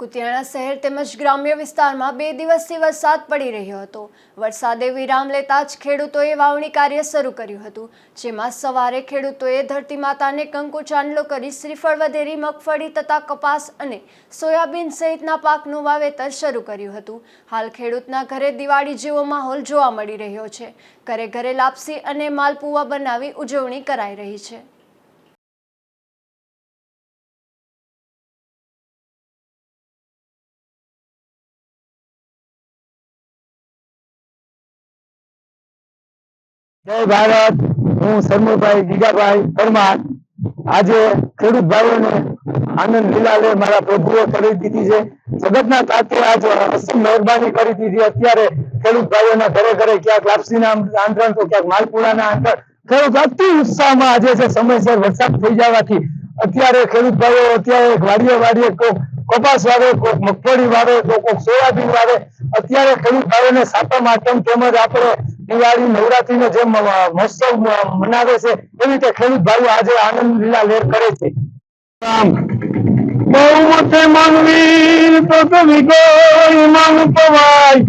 કુતિયાણા શહેર તેમજ ગ્રામ્ય વિસ્તારમાં બે દિવસથી વરસાદ પડી રહ્યો હતો. વરસાદે વિરામ લેતા જ ખેડૂતોએ વાવણી કાર્ય શરૂ કર્યું હતું, જેમાં સવારે ખેડૂતોએ ધરતી માતાને કંકુ ચાંદલો કરી શ્રીફળ વધેરી, મગફળી તથા કપાસ અને સોયાબીન સહિતના પાકનું વાવેતર શરૂ કર્યું હતું. હાલ ખેડૂતના ઘરે દિવાળી જેવો માહોલ જોવા મળી રહ્યો છે. ઘરે ઘરે લાપસી અને માલપુવા બનાવી ઉજવણી કરાઈ રહી છે. જય ભારત. હું સરમુભાઈ ગીગાભાઈ પરમાર. આજે ખેડૂત ભાઈઓને આનંદ લીલાલે મારા પ્રભુએ કરી દીધી છે. જગતના તાતે આજ અસીમ મહેરબાની કરી દીધી. અત્યારે ખેડૂત ભાઈઓના ઘરે ઘરે ક્યાંક લાપસીના આંતરણ તો ક્યાંક માલપુરાના આંતરણ ખેડૂત અતિ ઉત્સાહમાં આજે છે સમયસર વરસાદ થઈ જવાથી અત્યારે ખેડૂત ભાઈઓ અત્યારે વાડીએ વાડીએ કોક કપાસ વાવે, કોક મગફળી વાવે, તો કોક સોયાબીન વાવે. અત્યારે ખેડૂત ભાઈઓને સાતમ આઠમ તેમજ આપણે દિવાળી, નવરાત્રીનો જેમ મહોત્સવ મનાવે છે, એવી રીતે ખેડૂત ભાઈઓ આજે આનંદ લીલા લેર કરે છે. રામ માનવીર તો કોઈ માન પવાય.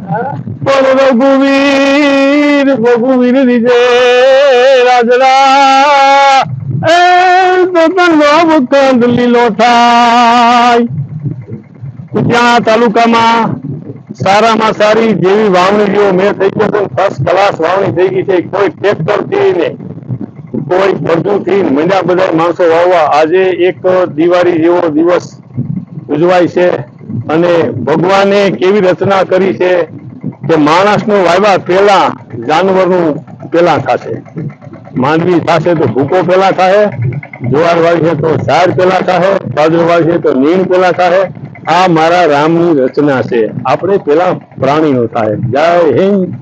પણ રઘુવીર રઘુવીર વિજય, રાજરા. લીલો થાય. તાલુકામાં સારામાં સારી જેવી વાવણીઓ મેં થઈ ગયો ફર્સ્ટ ક્લાસ વાવણી થઈ ગઈ છે. કોઈ ટ્રેક્ટરથી ને કોઈ બધુંથી મંડ્યા બધા માણસો વાવવા. આજે એક દિવાળી જેવો દિવસ ઉજવાય છે અને ભગવાને કેવી રચના કરી છે કે માણસનું વાવ્યા પહેલા જાનવરનું પેલા થશે. માનવી થશે તો ભૂકો પેલા થાય જુવાર છે તો ઝાડ પેલા થાય બાજરો છે તો નીણ પેલા થાય આ મારા રામની રચના છે. આપણે પેલા પ્રાણીનો થાય. જય હિન્દ.